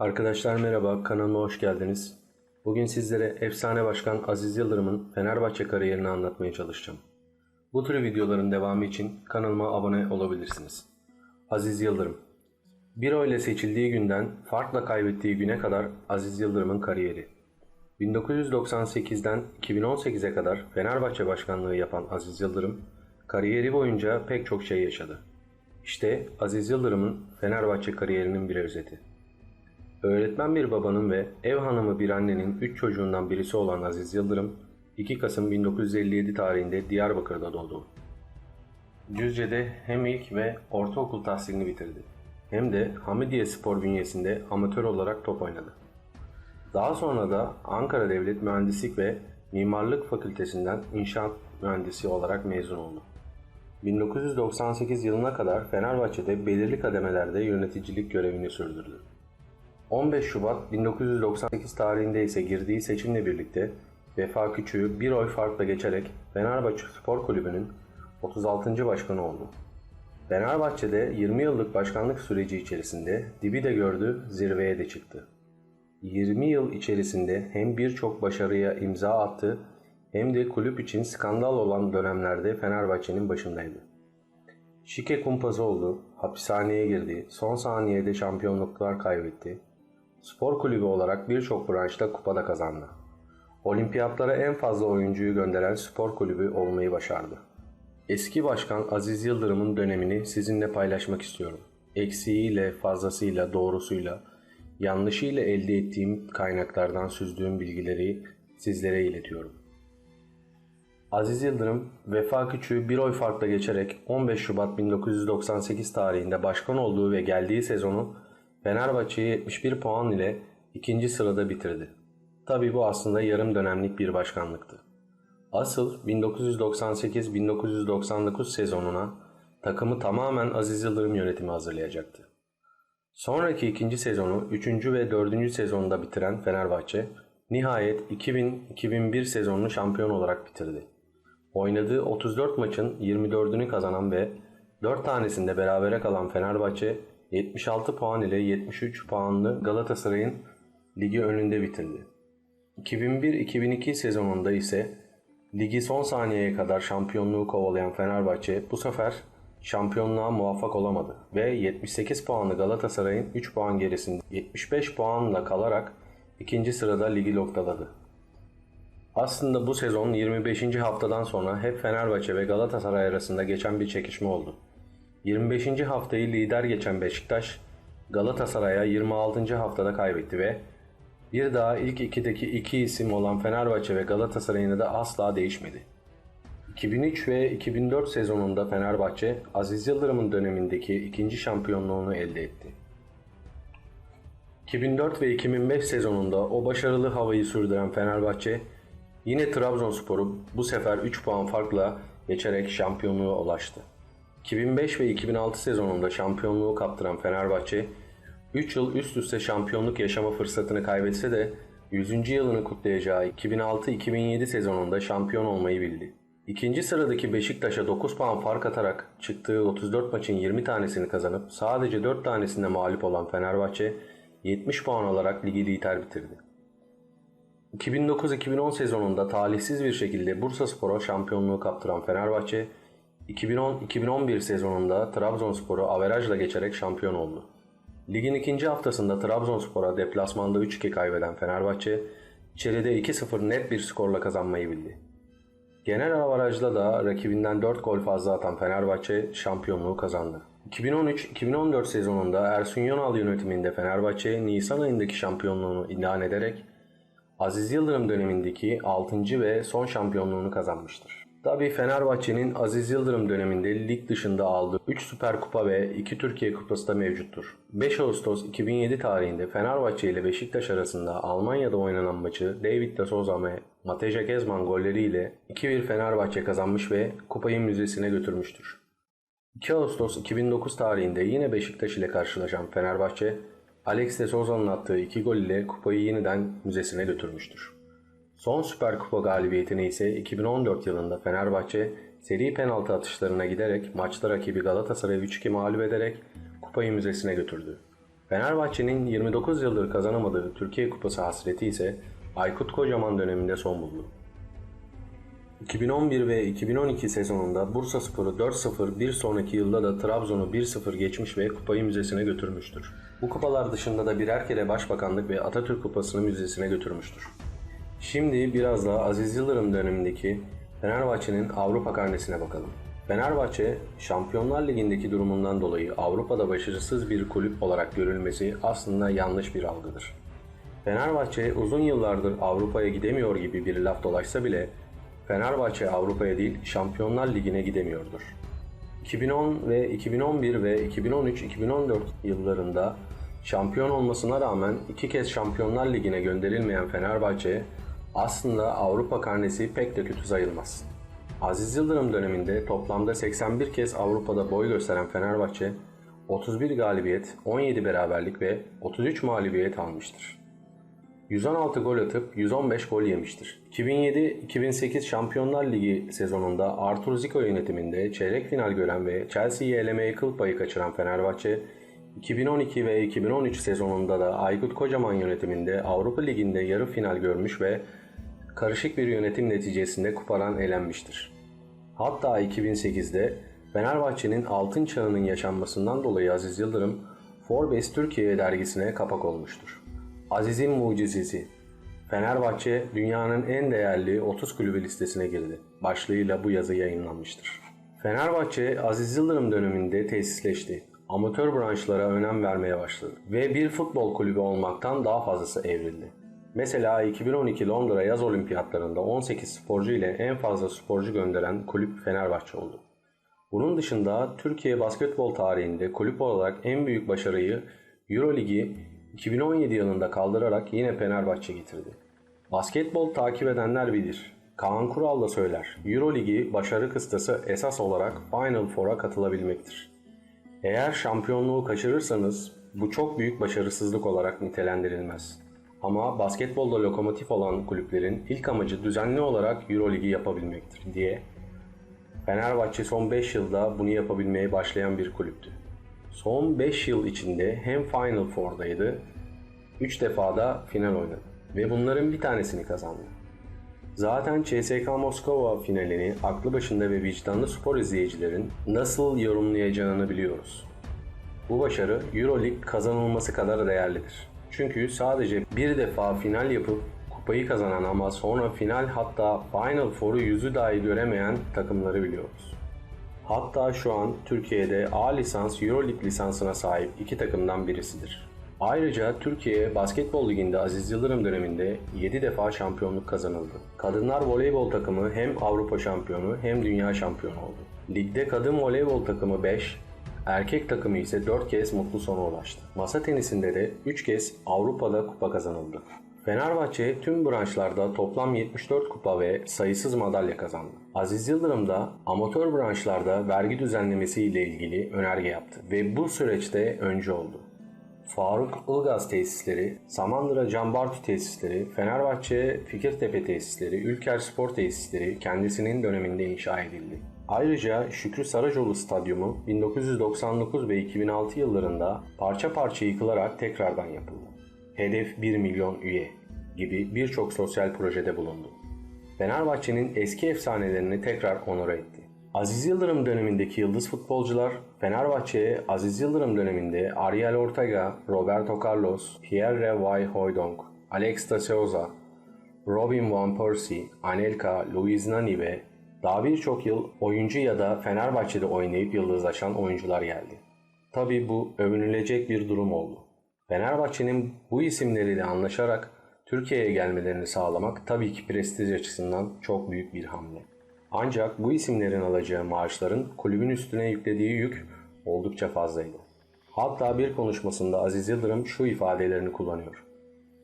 Arkadaşlar merhaba, kanalıma hoş geldiniz. Bugün sizlere efsane başkan Aziz Yıldırım'ın Fenerbahçe kariyerini anlatmaya çalışacağım. Bu tür videoların devamı için kanalıma abone olabilirsiniz. Aziz Yıldırım Bir ile seçildiği günden farkla kaybettiği güne kadar Aziz Yıldırım'ın kariyeri. 1998'den 2018'e kadar Fenerbahçe başkanlığı yapan Aziz Yıldırım, kariyeri boyunca pek çok şey yaşadı. İşte Aziz Yıldırım'ın Fenerbahçe kariyerinin bir özeti. Öğretmen bir babanın ve ev hanımı bir annenin 3 çocuğundan birisi olan Aziz Yıldırım, 2 Kasım 1957 tarihinde Diyarbakır'da doğdu. Düzce'de hem ilk ve ortaokul tahsilini bitirdi. Hem de Hamidiye Spor bünyesinde amatör olarak top oynadı. Daha sonra da Ankara Devlet Mühendislik ve Mimarlık Fakültesinden inşaat mühendisi olarak mezun oldu. 1998 yılına kadar Fenerbahçe'de belirli kademelerde yöneticilik görevini sürdürdü. 15 Şubat 1998 tarihinde ise girdiği seçimle birlikte Vefa Küçüğü bir oy farkla geçerek Fenerbahçe Spor Kulübü'nün 36. başkanı oldu. Fenerbahçe'de 20 yıllık başkanlık süreci içerisinde dibi de gördü, zirveye de çıktı. 20 yıl içerisinde hem birçok başarıya imza attı hem de kulüp için skandal olan dönemlerde Fenerbahçe'nin başındaydı. Şike kumpası oldu, hapishaneye girdi, son saniyede şampiyonluklar kaybetti. Spor kulübü olarak birçok branşta kupada kazandı. Olimpiyatlara en fazla oyuncuyu gönderen spor kulübü olmayı başardı. Eski başkan Aziz Yıldırım'ın dönemini sizinle paylaşmak istiyorum. Eksiğiyle, fazlasıyla, doğrusuyla, yanlışıyla elde ettiğim kaynaklardan süzdüğüm bilgileri sizlere iletiyorum. Aziz Yıldırım, Vefa Küçüğü bir oy farkla geçerek 15 Şubat 1998 tarihinde başkan olduğu ve geldiği sezonu Fenerbahçe'yi 71 puan ile ikinci sırada bitirdi. Tabi bu aslında yarım dönemlik bir başkanlıktı. Asıl 1998-1999 sezonuna takımı tamamen Aziz Yıldırım yönetimi hazırlayacaktı. Sonraki ikinci sezonu 3. ve 4. sezonda bitiren Fenerbahçe, nihayet 2000-2001 sezonunu şampiyon olarak bitirdi. Oynadığı 34 maçın 24'ünü kazanan ve 4 tanesinde berabere kalan Fenerbahçe 76 puan ile 73 puanlı Galatasaray'ın ligi önünde bitirdi. 2001-2002 sezonunda ise ligi son saniyeye kadar şampiyonluğu kovalayan Fenerbahçe bu sefer şampiyonluğa muvaffak olamadı ve 78 puanlı Galatasaray'ın 3 puan gerisinde 75 puanla kalarak ikinci sırada ligi noktaladı. Aslında bu sezon 25. haftadan sonra hep Fenerbahçe ve Galatasaray arasında geçen bir çekişme oldu. 25. haftayı lider geçen Beşiktaş, Galatasaray'a 26. haftada kaybetti ve bir daha ilk ikideki iki isim olan Fenerbahçe ve Galatasaray'ın da asla değişmedi. 2003 ve 2004 sezonunda Fenerbahçe, Aziz Yıldırım'ın dönemindeki ikinci şampiyonluğunu elde etti. 2004 ve 2005 sezonunda o başarılı havayı sürdüren Fenerbahçe, yine Trabzonspor'u bu sefer 3 puan farkla geçerek şampiyonluğa ulaştı. 2005 ve 2006 sezonunda şampiyonluğu kaptıran Fenerbahçe, 3 yıl üst üste şampiyonluk yaşama fırsatını kaybetse de 100. yılını kutlayacağı 2006-2007 sezonunda şampiyon olmayı bildi. İkinci sıradaki Beşiktaş'a 9 puan fark atarak çıktığı 34 maçın 20 tanesini kazanıp sadece 4 tanesinde mağlup olan Fenerbahçe 70 puan alarak ligi lider bitirdi. 2009-2010 sezonunda talihsiz bir şekilde Bursaspor'a şampiyonluğu kaptıran Fenerbahçe 2010-2011 sezonunda Trabzonspor'u averajla geçerek şampiyon oldu. Ligin ikinci haftasında Trabzonspor'a deplasmanda 3-2 kaybeden Fenerbahçe, içeride 2-0 net bir skorla kazanmayı bildi. Genel avarajda da rakibinden 4 gol fazla atan Fenerbahçe şampiyonluğu kazandı. 2013-2014 sezonunda Ersun Yanal yönetiminde Fenerbahçe Nisan ayındaki şampiyonluğunu ilan ederek Aziz Yıldırım dönemindeki 6. ve son şampiyonluğunu kazanmıştır. Tabi Fenerbahçe'nin Aziz Yıldırım döneminde lig dışında aldığı 3 Süper Kupa ve 2 Türkiye Kupası da mevcuttur. 5 Ağustos 2007 tarihinde Fenerbahçe ile Beşiktaş arasında Almanya'da oynanan maçı David de Souza ve Mateja Kezman golleriyle 2-1 Fenerbahçe kazanmış ve kupayı müzesine götürmüştür. 2 Ağustos 2009 tarihinde yine Beşiktaş ile karşılaşan Fenerbahçe, Alex de Souza'nın attığı 2 gol ile kupayı yeniden müzesine götürmüştür. Son Süper Kupa galibiyetini ise 2014 yılında Fenerbahçe seri penaltı atışlarına giderek maçta rakibi Galatasaray'ı 3-2 mağlup ederek kupayı müzesine götürdü. Fenerbahçe'nin 29 yıldır kazanamadığı Türkiye Kupası hasreti ise Aykut Kocaman döneminde son buldu. 2011 ve 2012 sezonunda Bursaspor'u 4-0, bir sonraki yılda da Trabzon'u 1-0 geçmiş ve kupayı müzesine götürmüştür. Bu kupalar dışında da birer kere Başbakanlık ve Atatürk Kupası'nı müzesine götürmüştür. Şimdi biraz daha Aziz Yıldırım dönemindeki Fenerbahçe'nin Avrupa karnesine bakalım. Fenerbahçe, Şampiyonlar Ligi'ndeki durumundan dolayı Avrupa'da başarısız bir kulüp olarak görülmesi aslında yanlış bir algıdır. Fenerbahçe uzun yıllardır Avrupa'ya gidemiyor gibi bir laf dolaşsa bile Fenerbahçe Avrupa'ya değil Şampiyonlar Ligi'ne gidemiyordur. 2010 ve 2011 ve 2013-2014 yıllarında şampiyon olmasına rağmen iki kez Şampiyonlar Ligi'ne gönderilmeyen Fenerbahçe aslında Avrupa karnesi pek de kötü sayılmaz. Aziz Yıldırım döneminde toplamda 81 kez Avrupa'da boy gösteren Fenerbahçe 31 galibiyet, 17 beraberlik ve 33 mağlubiyet almıştır. 116 gol atıp 115 gol yemiştir. 2007-2008 Şampiyonlar Ligi sezonunda Artur Zico yönetiminde çeyrek final gören ve Chelsea'yi elemeye kıl payı kaçıran Fenerbahçe, 2012 ve 2013 sezonunda da Aykut Kocaman yönetiminde Avrupa Ligi'nde yarı final görmüş ve karışık bir yönetim neticesinde kupadan elenmiştir. Hatta 2008'de Fenerbahçe'nin altın çağının yaşanmasından dolayı Aziz Yıldırım, Forbes Türkiye dergisine kapak olmuştur. Aziz'in mucizesi. Fenerbahçe dünyanın en değerli 30 kulübü listesine girdi. Başlığıyla bu yazı yayınlanmıştır. Fenerbahçe Aziz Yıldırım döneminde tesisleşti. Amatör branşlara önem vermeye başladı ve bir futbol kulübü olmaktan daha fazlası evrildi. Mesela 2012 Londra Yaz Olimpiyatlarında 18 sporcu ile en fazla sporcu gönderen kulüp Fenerbahçe oldu. Bunun dışında Türkiye basketbol tarihinde kulüp olarak en büyük başarıyı Euroligi 2017 yılında kaldırarak yine Fenerbahçe getirdi. Basketbol takip edenler bilir. Kaan Kural da söyler. Euroligi başarı kıstası esas olarak Final Four'a katılabilmektir. Eğer şampiyonluğu kaçırırsanız bu çok büyük başarısızlık olarak nitelendirilmez. Ama basketbolda lokomotif olan kulüplerin ilk amacı düzenli olarak Euroligi yapabilmektir diye Fenerbahçe son 5 yılda bunu yapabilmeye başlayan bir kulüptü. Son 5 yıl içinde hem Final Four'daydı, 3 defa da final oynadı ve bunların bir tanesini kazandı. Zaten CSK Moskova finalini aklı başında ve vicdanlı spor izleyicilerin nasıl yorumlayacağını biliyoruz. Bu başarı Euroleague kazanılması kadar değerlidir. Çünkü sadece bir defa final yapıp kupayı kazanan ama sonra final hatta Final Four'u yüzü dahi göremeyen takımları biliyoruz. Hatta şu an Türkiye'de A lisans Euroleague lisansına sahip iki takımdan birisidir. Ayrıca Türkiye Basketbol Ligi'nde Aziz Yıldırım döneminde 7 defa şampiyonluk kazanıldı. Kadınlar voleybol takımı hem Avrupa şampiyonu hem dünya şampiyonu oldu. Ligde kadın voleybol takımı 5, erkek takımı ise 4 kez mutlu sona ulaştı. Masa tenisinde de 3 kez Avrupa'da kupa kazanıldı. Fenerbahçe tüm branşlarda toplam 74 kupa ve sayısız madalya kazandı. Aziz Yıldırım da amatör branşlarda vergi düzenlemesi ile ilgili önerge yaptı ve bu süreçte öncü oldu. Faruk Ilgaz tesisleri, Samandıra Cambartü tesisleri, Fenerbahçe Fikirtepe tesisleri, Ülker Spor tesisleri kendisinin döneminde inşa edildi. Ayrıca Şükrü Saracoğlu Stadyumu 1999 ve 2006 yıllarında parça parça yıkılarak tekrardan yapıldı. Hedef 1 milyon üye gibi birçok sosyal projede bulundu. Fenerbahçe'nin eski efsanelerini tekrar onore etti. Aziz Yıldırım dönemindeki yıldız futbolcular Fenerbahçe'ye Aziz Yıldırım döneminde Ariel Ortega, Roberto Carlos, Pierre Vai Hoydonk, Alex da Souza, Robin Van Persie, Anelka, Luis Nani ve daha birçok yıl oyuncu ya da Fenerbahçe'de oynayıp yıldızlaşan oyuncular geldi. Tabi bu övünülecek bir durum oldu. Fenerbahçe'nin bu isimleriyle anlaşarak Türkiye'ye gelmelerini sağlamak tabii ki prestij açısından çok büyük bir hamle. Ancak bu isimlerin alacağı maaşların kulübün üstüne yüklediği yük oldukça fazlaydı. Hatta bir konuşmasında Aziz Yıldırım şu ifadelerini kullanıyor.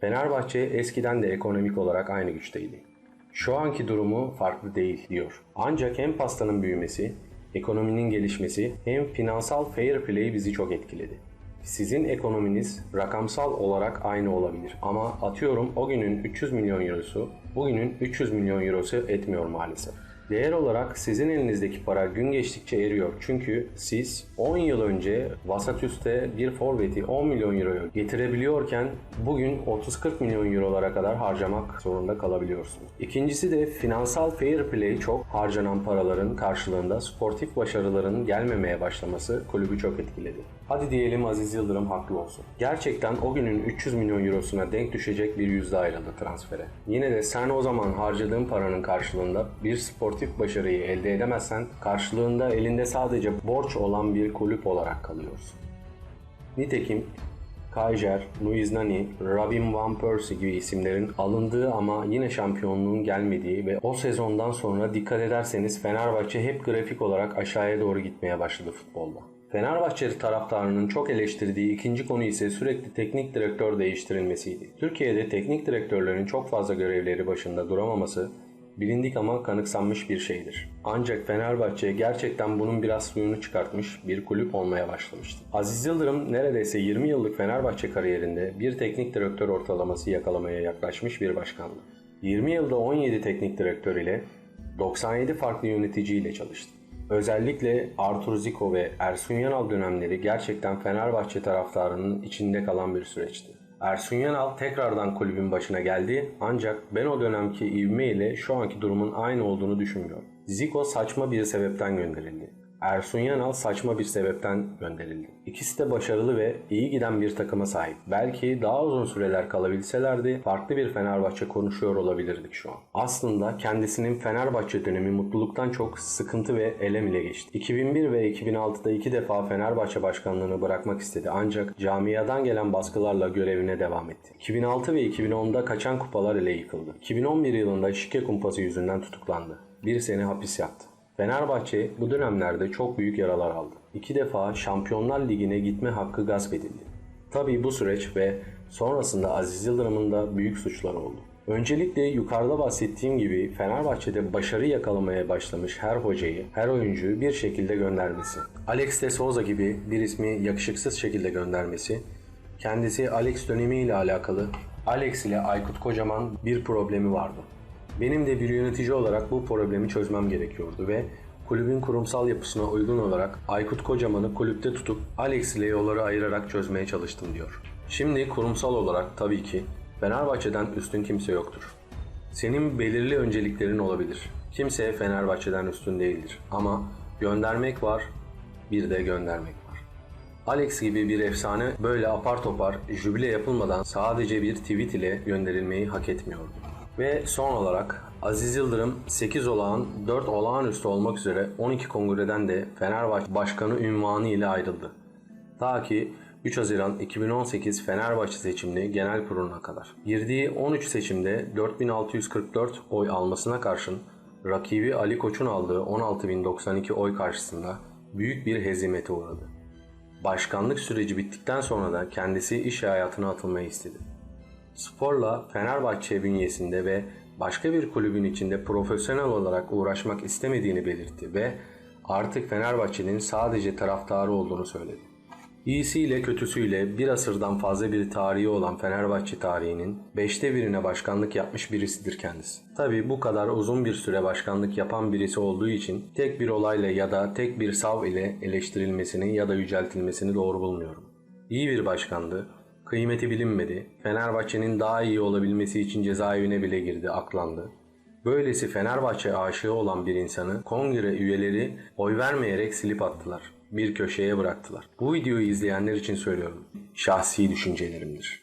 Fenerbahçe eskiden de ekonomik olarak aynı güçteydi. Şu anki durumu farklı değil diyor. Ancak hem pastanın büyümesi, ekonominin gelişmesi hem finansal fair play bizi çok etkiledi. Sizin ekonominiz rakamsal olarak aynı olabilir ama atıyorum o günün 300 milyon eurosu bugünün 300 milyon eurosu etmiyor maalesef. Değer olarak sizin elinizdeki para gün geçtikçe eriyor. Çünkü siz 10 yıl önce vasat üste bir forveti 10 milyon euroya getirebiliyorken bugün 30-40 milyon eurolara kadar harcamak zorunda kalabiliyorsunuz. İkincisi de finansal fair play çok harcanan paraların karşılığında sportif başarıların gelmemeye başlaması kulübü çok etkiledi. Hadi diyelim Aziz Yıldırım haklı olsun. Gerçekten o günün 300 milyon eurosuna denk düşecek bir yüzde ayrıldı transfere. Yine de sen o zaman harcadığın paranın karşılığında bir sportif başarıyı elde edemezsen karşılığında elinde sadece borç olan bir kulüp olarak kalıyorsun. Nitekim Kaiser, Luiz Nani, Robin Van Persie gibi isimlerin alındığı ama yine şampiyonluğun gelmediği ve o sezondan sonra dikkat ederseniz Fenerbahçe hep grafik olarak aşağıya doğru gitmeye başladı futbolda. Fenerbahçe taraftarının çok eleştirdiği ikinci konu ise sürekli teknik direktör değiştirilmesiydi. Türkiye'de teknik direktörlerin çok fazla görevleri başında duramaması bilindik ama kanıksanmış bir şeydir. Ancak Fenerbahçe gerçekten bunun biraz suyunu çıkartmış bir kulüp olmaya başlamıştı. Aziz Yıldırım neredeyse 20 yıllık Fenerbahçe kariyerinde bir teknik direktör ortalaması yakalamaya yaklaşmış bir başkandı. 20 yılda 17 teknik direktör ile 97 farklı yönetici ile çalıştı. Özellikle Artur Zico ve Ersun Yanal dönemleri gerçekten Fenerbahçe taraftarının içinde kalan bir süreçti. Ersun Yanal tekrardan kulübün başına geldi ancak ben o dönemki ivme ile şu anki durumun aynı olduğunu düşünmüyorum. Zico saçma bir sebepten gönderildi. Ersun Yanal saçma bir sebepten gönderildi. İkisi de başarılı ve iyi giden bir takıma sahip. Belki daha uzun süreler kalabilselerdi farklı bir Fenerbahçe konuşuyor olabilirdik şu an. Aslında kendisinin Fenerbahçe dönemi mutluluktan çok sıkıntı ve elem ile geçti. 2001 ve 2006'da iki defa Fenerbahçe başkanlığını bırakmak istedi ancak camiadan gelen baskılarla görevine devam etti. 2006 ve 2010'da kaçan kupalar ile yıkıldı. 2011 yılında şike kumpası yüzünden tutuklandı. Bir sene hapis yattı. Fenerbahçe bu dönemlerde çok büyük yaralar aldı. İki defa Şampiyonlar Ligi'ne gitme hakkı gasp edildi. Tabii bu süreç ve sonrasında Aziz Yıldırım'ın da büyük suçları oldu. Öncelikle yukarıda bahsettiğim gibi Fenerbahçe'de başarı yakalamaya başlamış her hocayı, her oyuncuyu bir şekilde göndermesi. Alex de Souza gibi bir ismi yakışıksız şekilde göndermesi, kendisi Alex dönemiyle alakalı Alex ile Aykut Kocaman bir problemi vardı. Benim de bir yönetici olarak bu problemi çözmem gerekiyordu ve kulübün kurumsal yapısına uygun olarak Aykut Kocaman'ı kulüpte tutup Alex ile yolları ayırarak çözmeye çalıştım diyor. Şimdi kurumsal olarak tabii ki Fenerbahçe'den üstün kimse yoktur. Senin belirli önceliklerin olabilir. Kimse Fenerbahçe'den üstün değildir. Ama göndermek var, bir de göndermek var. Alex gibi bir efsane böyle apar topar jübile yapılmadan sadece bir tweet ile gönderilmeyi hak etmiyordu. Ve son olarak Aziz Yıldırım 8 olağan 4 olağanüstü olmak üzere 12 kongreden de Fenerbahçe Başkanı ünvanı ile ayrıldı. Ta ki 3 Haziran 2018 Fenerbahçe seçimli genel kuruluna kadar. Girdiği 13 seçimde 4644 oy almasına karşın rakibi Ali Koç'un aldığı 16092 oy karşısında büyük bir hezimete uğradı. Başkanlık süreci bittikten sonra da kendisi iş hayatına atılmayı istedi. Sporla Fenerbahçe bünyesinde ve başka bir kulübün içinde profesyonel olarak uğraşmak istemediğini belirtti ve artık Fenerbahçe'nin sadece taraftarı olduğunu söyledi. İyisiyle kötüsüyle bir asırdan fazla bir tarihi olan Fenerbahçe tarihinin beşte birine başkanlık yapmış birisidir kendisi. Tabi bu kadar uzun bir süre başkanlık yapan birisi olduğu için tek bir olayla ya da tek bir sav ile eleştirilmesini ya da yüceltilmesini doğru bulmuyorum. İyi bir başkandı, kıymeti bilinmedi, Fenerbahçe'nin daha iyi olabilmesi için cezaevine bile girdi, aklandı. Böylesi Fenerbahçe aşığı olan bir insanı kongre üyeleri oy vermeyerek silip attılar. Bir köşeye bıraktılar. Bu videoyu izleyenler için söylüyorum. Şahsi düşüncelerimdir.